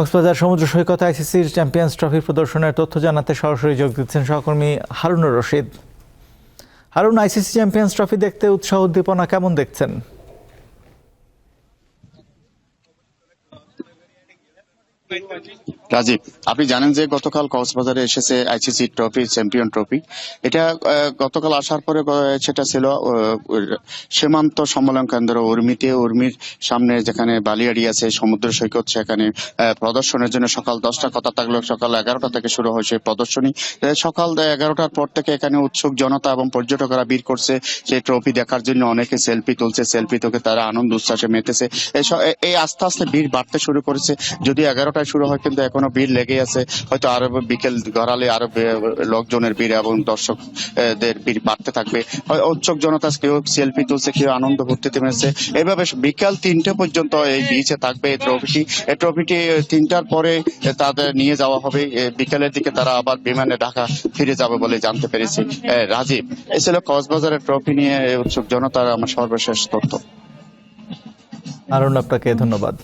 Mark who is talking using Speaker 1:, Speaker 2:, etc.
Speaker 1: কক্সবাজার সমুদ্র সৈকত আইসিসির চ্যাম্পিয়ন্স ট্রফির প্রদর্শনের তথ্য জানাতে সরাসরি যোগ দিচ্ছেন সহকর্মী Harunur Rashid. Harun, ICC champions trophy দেখতে উৎসাহ উদ্দীপনা কেমন দেখছেন?
Speaker 2: রাজীব, আপনি জানেন যে গতকাল কক্সবাজারে এসেছে আইসিসি ট্রফি, চ্যাম্পিয়ন ট্রফি। এটা গতকাল আসার পরে সেটা ছিল সীমান্ত সম্মেলন কেন্দ্র, উর্মিতে, উর্মির সামনে যেখানে বালিয়াড়ি আছে, সমুদ্র সৈকত, সেখানে প্রদর্শনের জন্য সকাল দশটা কথা থাকল, সকাল এগারোটা থেকে শুরু হয় সেই প্রদর্শনী। সকাল এগারোটার পর থেকে এখানে উৎসুক জনতা এবং পর্যটকরা ভিড় করছে, সেই ট্রফি দেখার জন্য অনেকে সেলফি তুলছে, সেলফি তোকে তারা আনন্দ, উচ্ছ্বাসে মেতেছে। এই আস্তে আস্তে ভিড় বাড়তে শুরু করেছে। যদি এগারোটায় শুরু হয়, কিন্তু এখনও ভিড় লেগে আছে। হয়তো আরও বিকেল গড়ালে আরও লোকজনের ভিড় এবং দর্শকদের ভিড় বাড়তে থাকবে। উৎসুক জনতা কেউ সেলফি তুলছে, কেউ আনন্দ ফুর্তিতে মেরেছে এভাবে বিকাল তিনটে পর্যন্ত এই বিচে থাকবে এই ট্রফিটি এই ট্রফিটি তিনটার পরে তাদের নিয়ে যাওয়া হবে। বিকেলের দিকে তারা আবার বিমানে ঢাকা ফিরে যাবে বলে জানতে পেরেছি। রাজীব এ ছিল কক্সবাজারের ট্রফি নিয়ে উৎসুক জনতার আমার সর্বশেষ তথ্য।
Speaker 1: হারুন আপনাকে ধন্যবাদ।